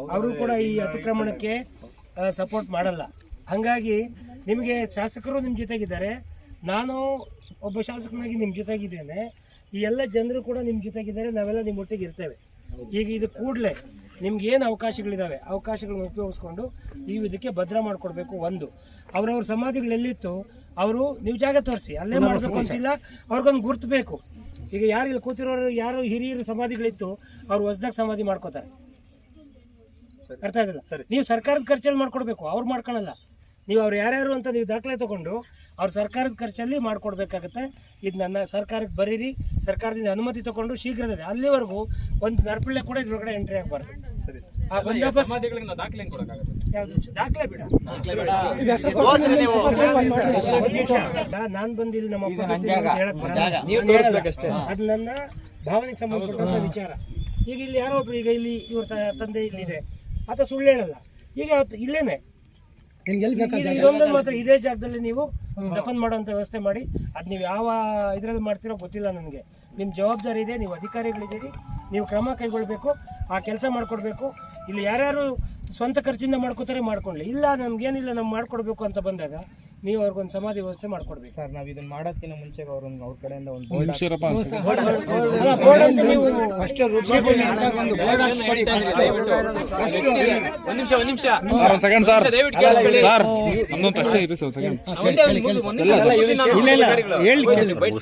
ಅವರು ಕೂಡ ಈ ಅತಿಕ್ರಮಣಕ್ಕೆ ಸಪೋರ್ಟ್ ಮಾಡಲ್ಲ. ಹಾಗಾಗಿ ನಿಮಗೆ ಶಾಸಕರು ನಿಮ್ಮ ಜೊತೆಗಿದ್ದಾರೆ. ನಾನು ಒಬ್ಬ ಶಾಸಕನಾಗಿ ನಿಮ್ಮ ಜೊತೆಗಿದ್ದೇನೆ. ಈ ಎಲ್ಲ ಜನರು ಕೂಡ ನಿಮ್ಮ ಜೊತೆಗಿದ್ದಾರೆ. ನಾವೆಲ್ಲ ನಿಮ್ಮ ಒಟ್ಟಿಗೆ ಇರ್ತೇವೆ. ಈಗ ಇದು ಕೂಡಲೇ ನಿಮ್ಗೆ ಏನು ಅವಕಾಶಗಳಿದ್ದಾವೆ ಅವಕಾಶಗಳನ್ನ ಉಪಯೋಗಿಸ್ಕೊಂಡು ನೀವು ಇದಕ್ಕೆ ಭದ್ರ ಮಾಡಿಕೊಡ್ಬೇಕು ಒಂದು. ಅವ್ರವ್ರ ಸಮಾಧಿಗಳು ಎಲ್ಲಿತ್ತು? ಅವರು ನೀವು ಜಾಗ ತೋರಿಸಿ. ಅಲ್ಲೇ ಮಾಡಬೇಕು ಅಂತಿಲ್ಲ. ಅವ್ರಿಗೊಂದು ಗುರ್ತು ಬೇಕು. ಈಗ ಯಾರು ಇಲ್ಲಿ ಕೂತಿರೋರು ಯಾರು ಹಿರಿಯರು ಸಮಾಧಿಗಳಿತ್ತು ಅವ್ರು ಹೊಸ್ದಾಗಿ ಸಮಾಧಿ ಮಾಡ್ಕೋತಾರೆ. ಅರ್ಥ ಆಯ್ತಲ್ಲ? ಸರಿ. ನೀವು ಸರ್ಕಾರದ ಖರ್ಚಲ್ಲಿ ಮಾಡ್ಕೊಡ್ಬೇಕು ಅವ್ರು ಮಾಡ್ಕೊಳಲ್ಲ. ನೀವು ಅವ್ರು ಯಾರ್ಯಾರು ಅಂತ ನೀವು ದಾಖಲೆ ತಗೊಂಡು ಅವ್ರು ಸರ್ಕಾರದ ಖರ್ಚಲ್ಲಿ ಮಾಡಿಕೊಡ್ಬೇಕಾಗತ್ತೆ. ಇದು ನನ್ನ ಸರ್ಕಾರಕ್ಕೆ ಬರೀರಿ ಸರ್ಕಾರದಿಂದ ಅನುಮತಿ ತಗೊಂಡು ಶೀಘ್ರದಲ್ಲಿ ಅಲ್ಲಿವರೆಗೂ ಒಂದು ನರ್ಪಿಳ್ಳೆ ಕೂಡ ಇದ್ರೊಳಗಡೆ ಎಂಟ್ರಿ ಆಗಬಾರ್ದು. ಸರಿ ಆ ಬಂದೋಬಸ್ತ್ ದಾಖಲೆ ಬಿಡ. ನಾನ್ ಬಂದಿಲ್ಲ ನಮ್ಮ ಹೇಳಕ್. ಅದು ನನ್ನ ಭಾವನೆ ಸಂಬಂಧಪಟ್ಟಂತ ವಿಚಾರ. ಈಗ ಇಲ್ಲಿ ಯಾರೋ ಒಬ್ರು ಈಗ ಇಲ್ಲಿ ಇವ್ರ ತ- ತಂದೆ ಇಲ್ಲಿದೆ. ಆತ ಸುಳ್ಳು ಹೇಳಲ್ಲ. ಈಗ ಇಲ್ಲೇನೆ. ಇಲ್ಲಿ ಇದೊಂದನ್ನು ಮಾತ್ರ ಇದೇ ಜಾಗದಲ್ಲಿ ನೀವು ದಫನ್ ಮಾಡುವಂತ ವ್ಯವಸ್ಥೆ ಮಾಡಿ. ಅದು ನೀವು ಯಾವ ಇದರಲ್ಲಿ ಮಾಡ್ತಿರೋ ಗೊತ್ತಿಲ್ಲ ನನಗೆ. ನಿಮ್ಮ ಜವಾಬ್ದಾರಿ ಇದೆ ನೀವು ಅಧಿಕಾರಿಗಳಿದ್ದೀರಿ ನೀವು ಕ್ರಮ ಕೈಗೊಳ್ಬೇಕು ಆ ಕೆಲಸ ಮಾಡಿಕೊಡ್ಬೇಕು. ಇಲ್ಲಿ ಯಾರ್ಯಾರು ಸ್ವಂತ ಖರ್ಚಿಂದ ಮಾಡ್ಕೋತಾರೆ ಮಾಡ್ಕೊಳ್ಳಿ. ಇಲ್ಲ ನಮ್ಗೇನಿಲ್ಲ ನಮ್ಗೆ ಮಾಡ್ಕೊಡ್ಬೇಕು ಅಂತ ಬಂದಾಗ ನೀವು ಅವ್ರಿಗೊಂದು ಸಮಾಧಿ ವ್ಯವಸ್ಥೆ ಮಾಡ್ಕೊಡ್ಬೇಕು. ಸರ್ ನಾವು ಇದನ್ನ ಮಾಡೋದಕ್ಕಿಂತ ಮುಂಚೆ ಅವ್ರ ಅವ್ರ ಕಡೆಯಿಂದ ಒಂದು ಅಲ್ಲ, ಬೋರ್ಡ್ ಅಂತ ನೀವು ಒಂದ್ ನಿಮಿಷ ಒಂದ್ ನಿಮಿಷ. ಸರ್ ಒಂದ್ ಸೆಕೆಂಡ್ ಸರ್ ದಯವಿಟ್ಟು ಕೇಳಿಸ್ಕೊಳ್ಳಿ. ಸರ್ ನಮ್ದೊಂದು ಅಷ್ಟೇ ಇರಿ ಸರ್ ಸೆಕೆಂಡ್ ಒಂದೇ ಒಂದ್ ಮುಗಿದು ಒಂದ್ ನಿಮಿಷ ಅಲ್ಲ, ಅಧಿಕಾರಿಗಳು. ಬೈಟ್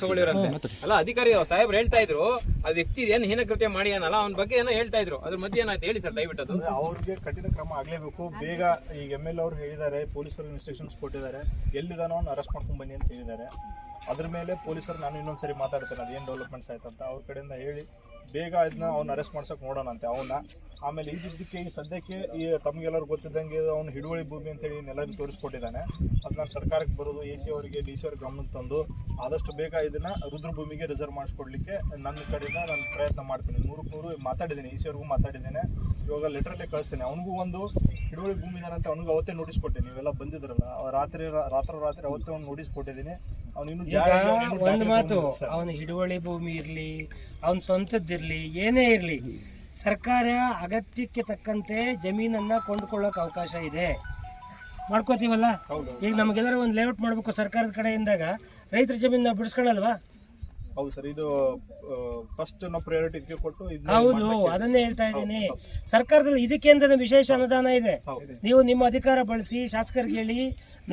ಅಧಿಕಾರಿ ಸಾಹೇಬ್ ಹೇಳ್ತಾ ಇದ್ರು ಆ ವ್ಯಕ್ತಿ ಏನ್ ಹೀನಕೃತ್ಯ ಮಾಡಿ ಏನಲ್ಲ ಅವ್ನ ಬಗ್ಗೆ ಏನೋ ಹೇಳ್ತಾ ಇದ್ರು. ಅದ್ರ ಮಧ್ಯೆ ಏನಾಯ್ತು? ಹೇಳಿ ಸರ್ ದಯವಿಟ್ಟು ಅದು. ಅವ್ರಿಗೆ ಕಠಿಣ ಕ್ರಮ ಆಗ್ಲೇಬೇಕು. ಬೇಗ ಈಗ ಎಂ ಎಲ್ ಅವರು ಹೇಳಿದ್ದಾರೆ ಪೊಲೀಸರು ಇನ್ಸ್ಟ್ರಕ್ಷನ್ಸ್ ಕೊಟ್ಟಿದ್ದಾರೆ. ಎಲ್ಲಿದಾನೋ ಅವ್ನು ಅರೆಸ್ಟ್ ಮಾಡ್ಕೊಂಡು ಬನ್ನಿ ಅಂತ ಹೇಳಿದ್ದಾರೆ. ಅದ್ರ ಮೇಲೆ ಪೊಲೀಸರು ನಾನು ಇನ್ನೊಂದ್ಸರಿ ಮಾತಾಡ್ತೇನೆ, ಅದು ಏನು ಡೆವಲಪ್ಮೆಂಟ್ಸ್ ಆಯ್ತು ಅಂತ ಅವ್ರ ಕಡೆಯಿಂದ ಹೇಳಿ, ಬೇಗ ಇದನ್ನ ಅವ್ನು ಅರೆಸ್ಟ್ ಮಾಡ್ಸೋಕೆ ನೋಡೋಣ ಅಂತೆ ಅವನ್ನ ಆಮೇಲೆ ಇದ್ದಿದ್ದಕ್ಕೆ ಈ ಸದ್ಯಕ್ಕೆ ಈ ತಮಗೆಲ್ಲರೂ ಗೊತ್ತಿದ್ದಂಗೆ ಅವ್ನು ಹಿಡುವಳಿ ಭೂಮಿ ಅಂತ ಹೇಳಿ ನೆಲ ತೋರಿಸ್ಕೊಟ್ಟಿದ್ದಾನೆ. ಅದು ನಾನು ಸರ್ಕಾರಕ್ಕೆ ಬರೋದು, ಎ ಸಿ ಅವರಿಗೆ ಡಿ ಸಿ ಅವ್ರಿಗೆ ಗಮನಕ್ಕೆ ತಂದು ಆದಷ್ಟು ಬೇಗ ಇದನ್ನ ರುದ್ರಭೂಮಿಗೆ ರಿಸರ್ವ್ ಮಾಡಿಸ್ಕೊಡ್ಲಿಕ್ಕೆ ನನ್ನ ಕಡೆಯಿಂದ ನಾನು ಪ್ರಯತ್ನ ಮಾಡ್ತೀನಿ. ನೂರಕ್ಕೆ ನೂರು ಮಾತಾಡಿದ್ದೀನಿ, ಎ ಸಿ ಅವ್ರಿಗೂ ಮಾತಾಡಿದ್ದೇನೆ. ಇವಾಗ ಲೆಟ್ರಲ್ಲೇ ಕಳಿಸ್ತೇನೆ. ಅವನಿಗೂ ಒಂದು ಹಿಡುವಳಿ ಭೂಮಿ ಅಂತ ಅವನಿಗೂ ಅವತ್ತೇ ನೋಟಿಸ್ ಕೊಟ್ಟೆ. ನೀವೆಲ್ಲ ಬಂದಿದ್ರಲ್ಲ ರಾತ್ರಿ ರಾತ್ರಿ ರಾತ್ರಿ ಅವತ್ತೇ ಅವ್ನು ನೋಟಿಸ್ ಕೊಟ್ಟಿದ್ದೀನಿ. ಅವ್ನು ಇನ್ನೂ ಈಗ ಒಂದು ಮಾತು. ಅವನ ಹಿಡುವಳಿ ಭೂಮಿ ಇರಲಿ ಅವನ ಸ್ವಂತದ್ದಿರಲಿ ಏನೇ ಇರಲಿ ಸರ್ಕಾರ ಅಗತ್ಯಕ್ಕೆ ತಕ್ಕಂತೆ ಜಮೀನನ್ನ ಕೊಂಡ್ಕೊಳ್ಳೋಕೆ ಅವಕಾಶ ಇದೆ. ಮಾಡ್ಕೋತೀವಲ್ಲ? ಈಗ ನಮಗೆಲ್ಲರೂ ಒಂದು ಲೇಔಟ್ ಮಾಡಬೇಕು ಸರ್ಕಾರದ ಕಡೆಯಿಂದಾಗ ರೈತರ ಜಮೀನು ನಾವು ಬಿಡಿಸ್ಕೊಳಲ್ವಾ ಹೌದು ಸರ್ ಇದು ಫಸ್ಟ್ ನಾವು ಪ್ರಯಾರಿಟಿ ಇದಕ್ಕೆ ಕೊಟ್ಟು ಹೌದು ಅದನ್ನೇ ಹೇಳ್ತಾ ಇದ್ದೀನಿ. ಸರ್ಕಾರದಲ್ಲಿ ಇದಕ್ಕೆ ಅಂತಾನೆ ವಿಶೇಷ ಅನುದಾನ ಇದೆ. ನೀವು ನಿಮ್ಮ ಅಧಿಕಾರ ಬಳಸಿ ಶಾಸಕರಿಗೆ ಹೇಳಿ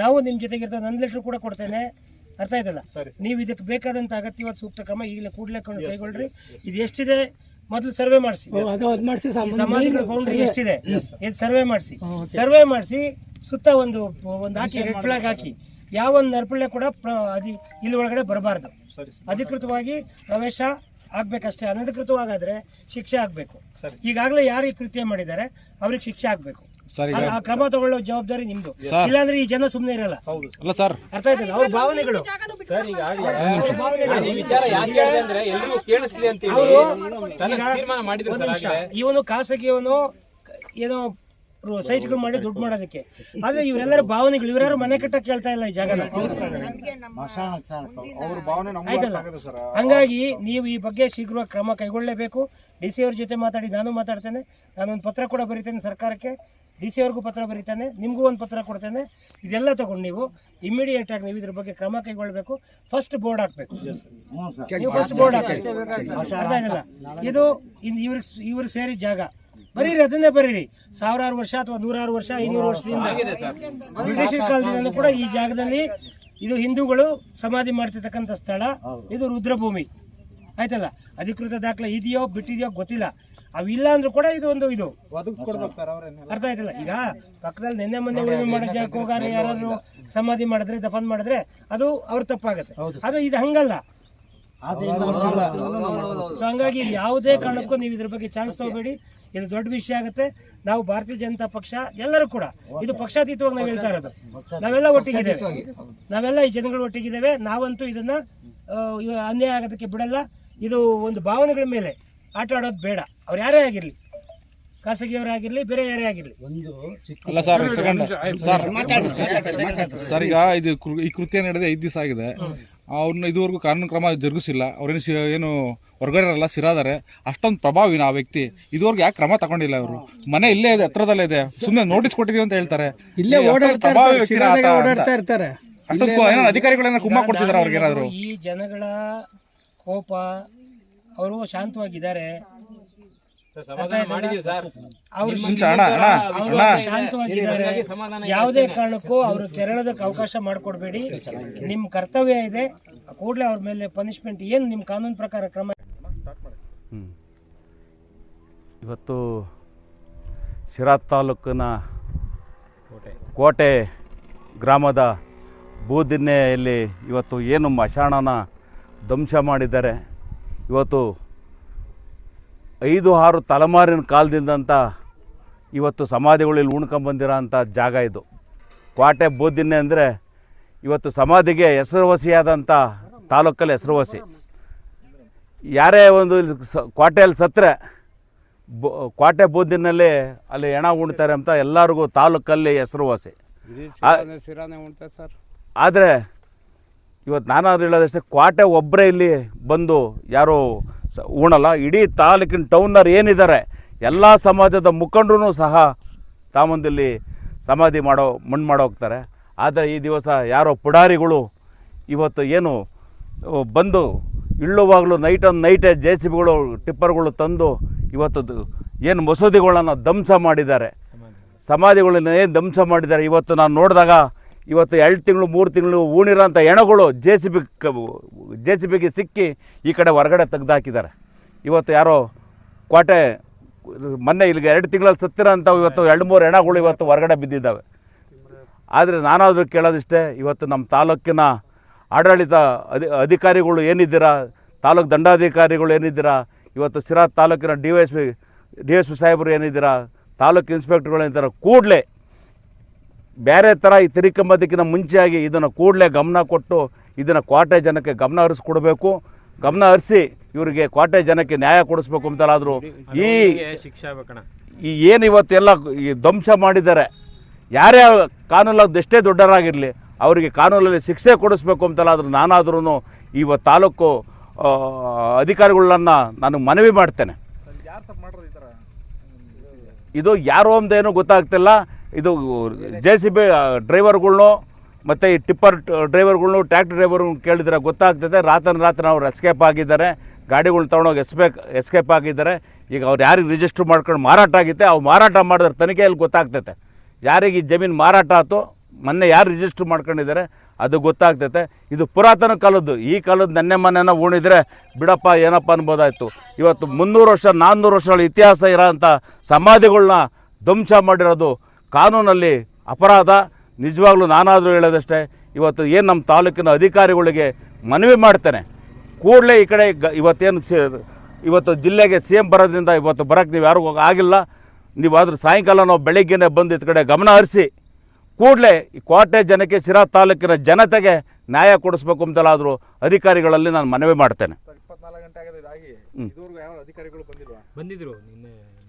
ನಾವು ನಿಮ್ಮ ಇರ್ತದೆ ನನ್ನ ಲೆಟ್ರ್ ಕೂಡ ಕೊಡ್ತೇನೆ. ಅರ್ಥ ಆಯ್ತಲ್ಲ? ಸರಿ ನೀವು ಇದಕ್ಕೆ ಬೇಕಾದಂತ ಅಗತ್ಯವಾದ ಸೂಕ್ತ ಕ್ರಮ ಈಗಲೇ ಕೂಡಲೇ ಕೈಗೊಳ್ಳ್ರಿ ಇದು ಎಷ್ಟಿದೆ? ಮೊದಲು ಸರ್ವೆ ಮಾಡಿಸಿ. ಸಮಾಧಿಗಳ ಬೌಂಡ್ರಿ ಎಷ್ಟಿದೆ? ಇದು ಸರ್ವೆ ಮಾಡಿಸಿ. ಸರ್ವೆ ಮಾಡಿಸಿ ಸುತ್ತ ಒಂದು ಒಂದು ಹಾಕಿ ರೆಡ್ ಫ್ಲಾಗ್ ಹಾಕಿ. ಯಾವ ಒಂದು ನರ್ಪಳ್ಳೆ ಕೂಡ ಪ್ರ- ಅದಿ ಇಲ್ಲಿ ಒಳಗಡೆ ಬರಬಾರ್ದು. ಸರಿ ಸರ್. ಅಧಿಕೃತವಾಗಿ ಪ್ರವೇಶ ಆಗ್ಬೇಕಷ್ಟೇ. ಅನಧಿಕೃತವಾಗಾದ್ರೆ ಶಿಕ್ಷೆ ಆಗ್ಬೇಕು. ಸರಿ. ಈಗಾಗಲೇ ಯಾರು ಈ ಕೃತ್ಯ ಮಾಡಿದ್ದಾರೆ ಅವ್ರಿಗೆ ಶಿಕ್ಷೆ ಆಗ್ಬೇಕು. ಸರ್ ಆ ಕ್ರಮ ತಗೊಳ್ಳೋ ಜವಾಬ್ದಾರಿ ನಿಮ್ದು. ಇಲ್ಲಾಂದ್ರೆ ಈ ಜನ ಸುಮ್ಮನೆ ಇರಲ್ಲ. ಹೌದು ಸರ್. ಅಲ್ಲ ಸರ್. ಅರ್ಥ ಆಯ್ತಲ್ಲ ಅವ್ರ ಭಾವನೆಗಳು. ಇವನು ಖಾಸಗಿಯವನು ಏನೋ ಸೈಟ್ಗಳು ಮಾಡಿ ದುಡ್ಡು ಮಾಡೋದಕ್ಕೆ. ಆದ್ರೆ ಇವರೆಲ್ಲರ ಭಾವನೆಗಳು ಇವರ್ಯಾರು ಮನೆ ಕಟ್ಟಕ್ಕೆ ಕೇಳ್ತಾ ಇಲ್ಲ ಈ ಜಾಗನ. ಅವ್ರ ಭಾವನೆ ನಮ್ಗೆ ಆಯ್ತಲ್ಲ? ಅರ್ಥ ಆಗುತ್ತೆ ಸರ್. ಹಂಗಾಗಿ ನೀವು ಈ ಬಗ್ಗೆ ಶೀಘ್ರ ಕ್ರಮ ಕೈಗೊಳ್ಳಲೇಬೇಕು. ಡಿ ಸಿ ಅವ್ರ ಜೊತೆ ಮಾತಾಡಿ ನಾನು ಮಾತಾಡ್ತೇನೆ. ನಾನೊಂದು ಪತ್ರ ಕೂಡ ಬರೀತೇನೆ ಸರ್ಕಾರಕ್ಕೆ. ಡಿ ಸಿ ಅವ್ರಿಗೂ ಪತ್ರ ಬರೀತೇನೆ ನಿಮಗೂ ಒಂದು ಪತ್ರ ಕೊಡ್ತೇನೆ. ಇದೆಲ್ಲ ತಗೊಂಡು ನೀವು ಇಮಿಡಿಯೇಟ್ ಆಗಿ ನೀವು ಇದ್ರ ಬಗ್ಗೆ ಕ್ರಮ ಕೈಗೊಳ್ಳಬೇಕು. ಫಸ್ಟ್ ಬೋರ್ಡ್ ಹಾಕ್ಬೇಕು. ನೀವು ಫಸ್ಟ್ ಬೋರ್ಡ್ ಹಾಕಿ ಅರ್ಥ ಆಗಿಲ್ಲ ಇದು ಇನ್ ಇವ್ರಿಗೆ ಇವ್ರಿಗೆ ಸೇರಿದ ಜಾಗ. ಬರೀರಿ ಅದನ್ನೇ ಬರೀರಿ. ಸಾವಿರಾರು ವರ್ಷ ಅಥವಾ ನೂರಾರು ವರ್ಷ ಐನೂರು ವರ್ಷದಿಂದ ಬ್ರಿಟಿಷ್ ಕಾಲದಿಂದಲೂ ಕೂಡ ಈ ಜಾಗದಲ್ಲಿ ಇದು ಹಿಂದೂಗಳು ಸಮಾಧಿ ಮಾಡ್ತಿರ್ತಕ್ಕಂಥ ಸ್ಥಳ. ಇದು ರುದ್ರಭೂಮಿ. ಆಯ್ತಲ್ಲ? ಅಧಿಕೃತ ದಾಖಲೆ ಇದೆಯೋ ಬಿಟ್ಟಿದೆಯೋ ಗೊತ್ತಿಲ್ಲ. ಅವಿಲ್ಲ ಅಂದ್ರೂ ಕೂಡ ಇದು ಒಂದು ಇದು. ಅರ್ಥ ಆಯ್ತಲ್ಲ? ಈಗ ಪಕ್ಕದಲ್ಲಿ ನಿನ್ನೆ ಮೊನ್ನೆ ಉಳುಮೆ ಮಾಡೋ ಜಾಗಕ್ಕೆ ಹೋಗಾರೆ ಯಾರಾದ್ರೂ ಸಮಾಧಿ ಮಾಡಿದ್ರೆ ದಫನ್ ಮಾಡಿದ್ರೆ ಅದು ಅವ್ರ ತಪ್ಪಾಗತ್ತೆ. ಅದು ಇದು ಹಂಗಲ್ಲ. ಸೊ ಹಂಗಾಗಿ ಇಲ್ಲಿ ಯಾವುದೇ ಕಾರಣಕ್ಕೂ ನೀವು ಇದ್ರ ಬಗ್ಗೆ ಚಾನ್ಸ್ ತಗೋಬೇಡಿ. ಇದು ದೊಡ್ಡ ವಿಷಯ ಆಗುತ್ತೆ. ನಾವು ಭಾರತೀಯ ಜನತಾ ಪಕ್ಷ ಎಲ್ಲರೂ ಕೂಡ. ಇದು ಪಕ್ಷಾತೀತವಾಗಿ ನಾವು ಹೇಳ್ತಾ ಇರೋದು. ನಾವೆಲ್ಲ ಒಟ್ಟಿಗಿದ್ದೇವೆ. ನಾವೆಲ್ಲ ಈ ಜನಗಳು ಒಟ್ಟಿಗಿದ್ದೇವೆ. ನಾವಂತೂ ಇದನ್ನ ಅನ್ಯಾಯ ಆಗೋದಕ್ಕೆ ಬಿಡಲ್ಲ. ಇದು ಒಂದು ಭಾವನೆಗಳ ಮೇಲೆ ಆಟ ಆಡೋದು ಬೇಡ. ಅವ್ರು ಯಾರೇ ಆಗಿರಲಿ ಖಾಸಗಿಯವರಾಗಿರ್ಲಿ ಬೇರೆ ಯಾರೇ ಆಗಿರಲಿ. ಅಲ್ಲ ಸರ್ ಸೆಕೆಂಡ್. ಸರ್ ಸರ್ ಈಗ ಇದು ಈ ಕೃತ್ಯ ನಡೆದ ಐದು ದಿವಸ ಆಗಿದೆ. ಅವ್ರನ್ನ ಇದುವರೆಗೂ ಕಾನೂನು ಕ್ರಮ ಜರುಗಿಸಿಲ್ಲ ಅವ್ರೇನು ಏನು ಹೊರಗಡೆ ಇರಲ್ಲ ಸಿರಾದಾರೆ ಅಷ್ಟೊಂದು ಪ್ರಭಾವಿನ ಆ ವ್ಯಕ್ತಿ. ಇದುವರೆಗೂ ಯಾಕೆ ಕ್ರಮ ತಗೊಂಡಿಲ್ಲ ಅವರು ಮನೆ ಇಲ್ಲೇ ಇದೆ ಹತ್ರದಲ್ಲೇ ಇದೆ. ಸುಮ್ಮನೆ ನೋಟಿಸ್ ಕೊಟ್ಟಿದ್ದೀವಿ ಅಂತ ಹೇಳ್ತಾರೆ. ಇಲ್ಲೇ ಓಡಾಡ್ತಾ ಇರ್ತಾರೆ ಏನೋ ಅಧಿಕಾರಿಗಳನ್ನ ಕುಮ್ಮ ಕೊಡ್ತಿದ್ದಾರೆ ಅವ್ರಿಗೆ ಏನಾದ್ರು ಈ ಜನಗಳ ಕೋಪ ಅವರು ಶಾಂತವಾಗಿದ್ದಾರೆ. ಯಾವುದೇ ಕಾರಣಕ್ಕೂ ಅವರು ಕೆರಳೋದಕ್ಕೆ ಅವಕಾಶ ಮಾಡಿಕೊಡ್ಬೇಡಿ. ನಿಮ್ಮ ಕರ್ತವ್ಯ ಇದೆ. ಕೂಡಲೇ ಅವ್ರ ಮೇಲೆ ಪನಿಷ್ಮೆಂಟ್ ಏನು? ನಿಮ್ಮ ಕಾನೂನು ಪ್ರಕಾರ ಕ್ರಮ ಹ್ಮ್. ಇವತ್ತು ಶಿರಾ ತಾಲೂಕಿನ ಕೋಟೆ ಗ್ರಾಮದ ಬೂದಿನ್ನೆಯಲ್ಲಿ ಇವತ್ತು ಏನು ಮಶಾಣನ ಧ್ವಂಸ ಮಾಡಿದ್ದಾರೆ. ಇವತ್ತು ಐದು ಆರು ತಲೆಮಾರಿನ ಕಾಲದಿಂದಂಥ ಇವತ್ತು ಸಮಾಧಿಗಳಲ್ಲಿ ಉಣ್ಕೊಂಬಂದಿರೋ ಅಂಥ ಜಾಗ ಇದು. ಕ್ವಾಟೆ ಬೋದಿನ್ನೆ ಅಂದರೆ ಇವತ್ತು ಸಮಾಧಿಗೆ ಹೆಸರುವಾಸಿಯಾದಂಥ ತಾಲೂಕಲ್ಲಿ ಹೆಸರುವಾಸಿ. ಯಾರೇ ಒಂದು ಇಲ್ಲಿ ಸ ಕ್ವಾಟೆಯಲ್ಲಿ ಸತ್ತರೆ ಬೋ ಕ್ವಾಟೆ ಬೂದಿನಲ್ಲಿ ಅಲ್ಲಿ ಹೆಣ ಉಣ್ತಾರೆ ಅಂತ ಎಲ್ಲರಿಗೂ ತಾಲೂಕಲ್ಲಿ ಹೆಸರುವಾಸಿ. ಆದರೆ ಇವತ್ತು ನಾನಾದ್ರೂ ಹೇಳೋದಷ್ಟೇ ಕ್ವಾಟೆ ಒಬ್ಬರೇ ಇಲ್ಲಿ ಬಂದು ಯಾರು ಸ ಉಣಲ್ಲ ಇಡೀ ತಾಲೂಕಿನ ಟೌನರ್ ಏನಿದ್ದಾರೆ ಎಲ್ಲ ಸಮಾಜದ ಮುಖಂಡರು ಸಹ ತಾಮಂದಿಲ್ಲಿ ಸಮಾಧಿ ಮಾಡೋ ಮಣ್ಣು ಮಾಡೋ ಹೋಗ್ತಾರೆ. ಆದರೆ ಈ ದಿವಸ ಯಾರೋ ಪುಡಾರಿಗಳು ಇವತ್ತು ಏನು ಬಂದು ಇಳ್ಳುವಾಗಲೂ ನೈಟ್ ಆನ್ ನೈಟೇ ಜೆ ಸಿ ಬಿಗಳು ಟಿಪ್ಪರ್ಗಳು ತಂದು ಇವತ್ತು ಏನು ಮಸೂದಿಗಳನ್ನು ಧ್ವಂಸ ಮಾಡಿದ್ದಾರೆ. ಸಮಾಧಿಗಳನ್ನ ಏನು ಧ್ವಂಸ ಮಾಡಿದ್ದಾರೆ? ಇವತ್ತು ನಾನು ನೋಡಿದಾಗ ಇವತ್ತು ಎರಡು ತಿಂಗಳು, ಮೂರು ತಿಂಗಳು ಊಣಿರೋಂಥ ಹೆಣಗಳು J C B J C ಬಿಗೆ ಸಿಕ್ಕಿ ಈ ಕಡೆ ಹೊರಗಡೆ ತೆಗ್ದಾಕಿದ್ದಾರೆ. ಇವತ್ತು ಯಾರೋ ಕೋಟೆ, ಮೊನ್ನೆ ಇಲ್ಲಿಗೆ ಎರಡು ತಿಂಗಳಲ್ಲಿ ಸತ್ತಿರೋಂಥ ಇವತ್ತು ಎರಡು, ಮೂರು ಹೆಣಗಳು ಇವತ್ತು ಹೊರಗಡೆ ಬಿದ್ದಿದ್ದಾವೆ. ಆದರೆ ನಾನಾದರೂ ಕೇಳೋದಿಷ್ಟೇ, ಇವತ್ತು ನಮ್ಮ ತಾಲೂಕಿನ ಆಡಳಿತ ಅಧಿ, ಅಧಿಕಾರಿಗಳು ಏನಿದ್ದೀರಾ? ತಾಲೂಕು ದಂಡಾಧಿಕಾರಿಗಳು ಏನಿದ್ದೀರಾ? ಇವತ್ತು ಸಿರಾ ತಾಲೂಕಿನ D S P D S P ಸಾಹೇಬರು ಏನಿದ್ದೀರಾ? ತಾಲೂಕು ಇನ್ಸ್ಪೆಕ್ಟರ್ಗಳು ಏನಿದ್ದಾರೆ? ಕೂಡಲೇ ಬೇರೆ ಥರ ಈ ತಿರುಕಂಬೋದಕ್ಕಿಂತ ಮುಂಚೆಯಾಗಿ ಇದನ್ನು ಕೂಡಲೇ ಗಮನ ಕೊಟ್ಟು ಇದನ್ನು ಕ್ವಾಟೆ ಜನಕ್ಕೆ ಗಮನ ಹರಿಸ್ಕೊಡ್ಬೇಕು. ಗಮನ ಹರಿಸಿ ಇವರಿಗೆ ಕ್ವಾಟೆ ಜನಕ್ಕೆ ನ್ಯಾಯ ಕೊಡಿಸ್ಬೇಕು ಅಂತಲಾದರೂ ಈ ಈ ಏನು ಇವತ್ತೆಲ್ಲ ಈ ಧ್ವಂಸ ಮಾಡಿದ್ದಾರೆ. ಯಾರೇ ಕಾನೂನು ಎಷ್ಟೇ ದೊಡ್ಡರಾಗಿರಲಿ ಅವರಿಗೆ ಕಾನೂನಲ್ಲಿ ಶಿಕ್ಷೆ ಕೊಡಿಸ್ಬೇಕು ಅಂತಲಾದರೂ ನಾನಾದ್ರೂ ಇವತ್ತು ತಾಲೂಕು ಅಧಿಕಾರಿಗಳನ್ನ ನಾನು ಮನವಿ ಮಾಡ್ತೇನೆ. ಇದು ಯಾರು ಅಂದೇನು ಗೊತ್ತಾಗ್ತಿಲ್ಲ. ಇದು ಜೆ ಸಿ ಬಿ ಡ್ರೈವರ್ಗಳ್ನು ಮತ್ತು ಈ ಟಿಪ್ಪರ್ ಡ್ರೈವರ್ಗಳ್ನು ಟ್ರ್ಯಾಕ್ಟರ್ ಡ್ರೈವರ್ಗಳ್ನು ಕೇಳಿದ್ರೆ ಗೊತ್ತಾಗ್ತದೆ. ರಾತ್ರಿ ರಾತ್ರಿ ಅವ್ರು ಎಸ್ಕೇಪ್ ಆಗಿದ್ದಾರೆ. ಗಾಡಿಗಳ್ನ ತೊಗೊಂಡೋಗಿ ಎಸ್ಬೇಕ್ ಎಸ್ಕೇಪ್ ಆಗಿದ್ದಾರೆ. ಈಗ ಅವ್ರು ಯಾರಿಗೆ ರಿಜಿಸ್ಟ್ರ್ ಮಾಡ್ಕೊಂಡು ಮಾರಾಟ ಆಗಿತ್ತೆ ಅವು ಮಾರಾಟ ಮಾಡಿದ್ರೆ ತನಿಖೆಯಲ್ಲಿ ಗೊತ್ತಾಗ್ತೈತೆ. ಯಾರಿಗೆ ಈ ಜಮೀನು ಮಾರಾಟ ಆಯ್ತು ಮೊನ್ನೆ ಯಾರು ರಿಜಿಸ್ಟ್ರ್ ಮಾಡ್ಕೊಂಡಿದ್ದಾರೆ, ಅದು ಗೊತ್ತಾಗ್ತೈತೆ. ಇದು ಪುರಾತನ ಕಾಲದ್ದು. ಈ ಕಾಲದ್ದು ನೆನ್ನೆ ಮೊನ್ನೆನ ಉಣಿದ್ರೆ ಬಿಡಪ್ಪ, ಏನಪ್ಪ ಅನ್ಬೋದಾಯಿತು. ಇವತ್ತು ಮುನ್ನೂರು ವರ್ಷ, ನಾನ್ನೂರು ವರ್ಷಗಳ ಇತಿಹಾಸ ಇರೋಂಥ ಸಮಾಧಿಗಳನ್ನ ಧ್ವಂಸ ಮಾಡಿರೋದು ಕಾನೂನಲ್ಲಿ ಅಪರಾಧ ನಿಜವಾಗ್ಲೂ ನಾನಾದರೂ ಹೇಳೋದಷ್ಟೇ ಇವತ್ತು ಏನು ನಮ್ಮ ತಾಲೂಕಿನ ಅಧಿಕಾರಿಗಳಿಗೆ ಮನವಿ ಮಾಡ್ತೇನೆ. ಕೂಡಲೇ ಈ ಕಡೆ ಗ ಇವತ್ತೇನು ಸಿ ಇವತ್ತು ಜಿಲ್ಲೆಗೆ ಸಿ ಎಂ ಬರೋದ್ರಿಂದ ಇವತ್ತು ಬರೋಕ್ಕೆ ನೀವು ಯಾರು ಆಗಿಲ್ಲ. ನೀವು ಆದರೂ ಸಾಯಂಕಾಲ ನಾವು ಬೆಳಗ್ಗೆನೇ ಬಂದು ಈ ಕಡೆ ಗಮನ ಹರಿಸಿ ಕೂಡಲೇ ಈ ಕೋಟೆ ಜನಕ್ಕೆ ಶಿರಾ ತಾಲೂಕಿನ ಜನತೆಗೆ ನ್ಯಾಯ ಕೊಡಿಸ್ಬೇಕು ಅಂತಲಾದರೂ ಅಧಿಕಾರಿಗಳಲ್ಲಿ ನಾನು ಮನವಿ ಮಾಡ್ತೇನೆ.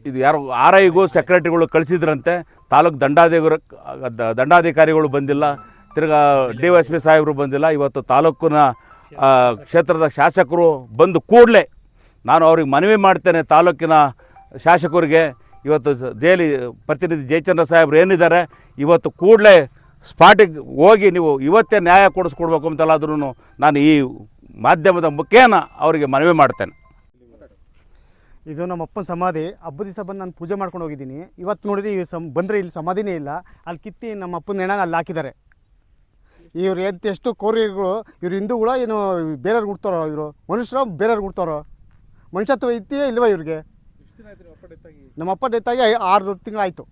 ಇದು ಯಾರು ಆರ್ ಐಗೂ ಸೆಕ್ರೆಟರಿಗಳು ಕಳಿಸಿದ್ರಂತೆ, ತಾಲೂಕು ದಂಡಾಧಿಕಾರಿ ದಂಡಾಧಿಕಾರಿಗಳು ಬಂದಿಲ್ಲ, ತಿರ್ಗಾ ಡಿ ಎಸ್ ಪಿ ಸಾಹೇಬರು ಬಂದಿಲ್ಲ, ಇವತ್ತು ತಾಲೂಕಿನ ಕ್ಷೇತ್ರದ ಶಾಸಕರು ಬಂದು ಕೂಡಲೇ ನಾನು ಅವ್ರಿಗೆ ಮನವಿ ಮಾಡ್ತೇನೆ ತಾಲೂಕಿನ ಶಾಸಕರಿಗೆ. ಇವತ್ತು ದೆಹಲಿ ಪ್ರತಿನಿಧಿ ಜಯಚಂದ್ರ ಸಾಹೇಬ್ರು ಏನಿದ್ದಾರೆ, ಇವತ್ತು ಕೂಡಲೇ ಸ್ಪಾಟಿಗೆ ಹೋಗಿ ನೀವು ಇವತ್ತೇ ನ್ಯಾಯ ಕೊಡಿಸ್ಕೊಡ್ಬೇಕು ಅಂತೆಲ್ಲಾದ್ರೂ ನಾನು ಈ ಮಾಧ್ಯಮದ ಮುಖೇನ ಅವರಿಗೆ ಮನವಿ ಮಾಡ್ತೇನೆ. ಇದು ನಮ್ಮ ಅಪ್ಪನ ಸಮಾಧಿ. ಹಬ್ಬದ ದಿವಸ ಬಂದು ನಾನು ಪೂಜೆ ಮಾಡ್ಕೊಂಡು ಹೋಗಿದ್ದೀನಿ. ಇವತ್ತು ನೋಡಿದ್ರೆ ಇವ್ರು ಸಮ್ ಬಂದರೆ ಇಲ್ಲಿ ಸಮಾಧಿನೇ ಇಲ್ಲ. ಅಲ್ಲಿ ಕಿತ್ತಿ ನಮ್ಮ ಅಪ್ಪನ ಅಲ್ಲಿ ಹಾಕಿದ್ದಾರೆ. ಇವ್ರು ಎಂತ ಎಷ್ಟು ಕೋರಿಗಳು ಇವ್ರು ಹಿಂದೂಗಳ ಏನು ಬೇರೆಯವ್ರಿಗೆ ಹುಡ್ತಾರೋ ಇವರು? ಮನುಷ್ಯರು ಬೇರೆಯವ್ರಿಗೆ ಹುಡ್ತಾರೋ? ಮನುಷ್ಯತ್ವ ಇತ್ತೀಯೇ ಇಲ್ವಾ ಇವ್ರಿಗೆ? ನಮ್ಮ ಅಪ್ಪ ಡೆತ್ ಆಗಿ ಐ- ಆರು ತಿಂಗಳಾಯಿತು.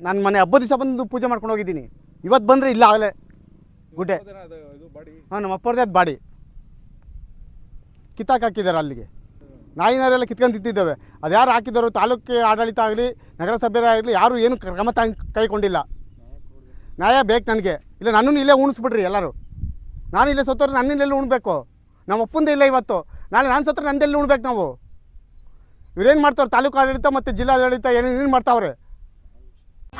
ನಾನು ಮನೆ ಹಬ್ಬದ ದಿವಸ ಬಂದು ಪೂಜೆ ಮಾಡ್ಕೊಂಡು ಹೋಗಿದ್ದೀನಿ. ಇವತ್ತು ಬಂದರೆ ಇಲ್ಲ ಆಗಲೇ. ಗುಡ್ಡೆ. ಹಾಂ ನಮ್ಮ ಅಪ್ಪರದೇ ಅದು ಬಾಡಿ. ಕಿತ್ತಾಕ್ ಹಾಕಿದ್ದಾರೆ ಅಲ್ಲಿಗೆ. ನಾಯಿನಾರೆಲ್ಲ ಕಿತ್ಕೊಂಡು ತಿಂತಿದ್ದೇವೆ. ಅದು ಯಾರು ಹಾಕಿದ್ದರು, ತಾಲೂಕು ಆಡಳಿತ ಆಗಲಿ ನಗರಸಭೆ ಆಗಲಿ, ಯಾರು ಏನು ಕ್ರಮ ತ ಕೈಗೊಂಡಿಲ್ಲ. ನ್ಯಾಯ ಬೇಕು ನನಗೆ. ಇಲ್ಲ, ನನ್ನನ್ನು ಇಲ್ಲೇ ಉಣಿಸ್ಬಿಡ್ರಿ ಎಲ್ಲರೂ. ನಾನು ಇಲ್ಲೇ ಸತ್ತೋರು ನನ್ನಿಲ್ಲೆಲ್ಲ ಉಣ್ಬೇಕು? ನಮ್ಮ ಅಪ್ಪಂದೇ ಇಲ್ಲ ಇವತ್ತು. ನಾಳೆ ನಾನು ಸತ್ತರೆ ನಂದೆಲ್ಲ ಉಣ್ಬೇಕು ನಾವು? ಇವ್ರೇನು ಮಾಡ್ತಾವ್ರೆ? ತಾಲೂಕು ಆಡಳಿತ ಮತ್ತು ಜಿಲ್ಲಾಡಳಿತ ಏನೇನು ಮಾಡ್ತಾವ್ರೆ?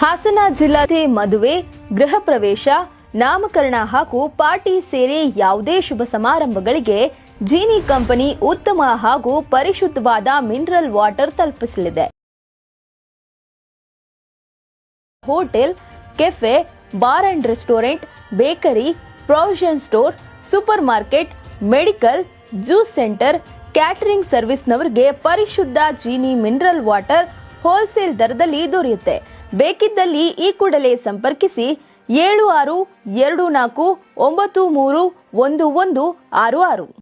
ಹಾಸನ ಜಿಲ್ಲಾಧಿ ಮದುವೆ, ಗೃಹ ಪ್ರವೇಶ, ನಾಮಕರಣ ಹಾಗೂ ಪಾರ್ಟಿ ಸೇರಿ ಯಾವುದೇ ಶುಭ ಸಮಾರಂಭಗಳಿಗೆ ಜೀನಿ ಕಂಪನಿ ಉತ್ತಮ ಹಾಗೂ ಪರಿಶುದ್ಧವಾದ mineral water ತಲುಪಿಸಲಿದೆ. Hotel, cafe, bar and restaurant, bakery, provision store, supermarket, medical, juice centre, catering ಸರ್ವಿಸ್ನವರಿಗೆ ಪರಿಶುದ್ಧ ಜೀನಿ ಮಿನರಲ್ ವಾಟರ್ ಹೋಲ್ಸೇಲ್ ದರದಲ್ಲಿ ದೊರೆಯುತ್ತೆ. ಬೇಕಿದ್ದಲ್ಲಿ ಈ ಕೂಡಲೇ ಸಂಪರ್ಕಿಸಿ ಏಳು ಆರು ಎರಡು ನಾಲ್ಕು ಒಂಬತ್ತು ಮೂರು ಒಂದು ಒಂದು ಆರು ಆರು.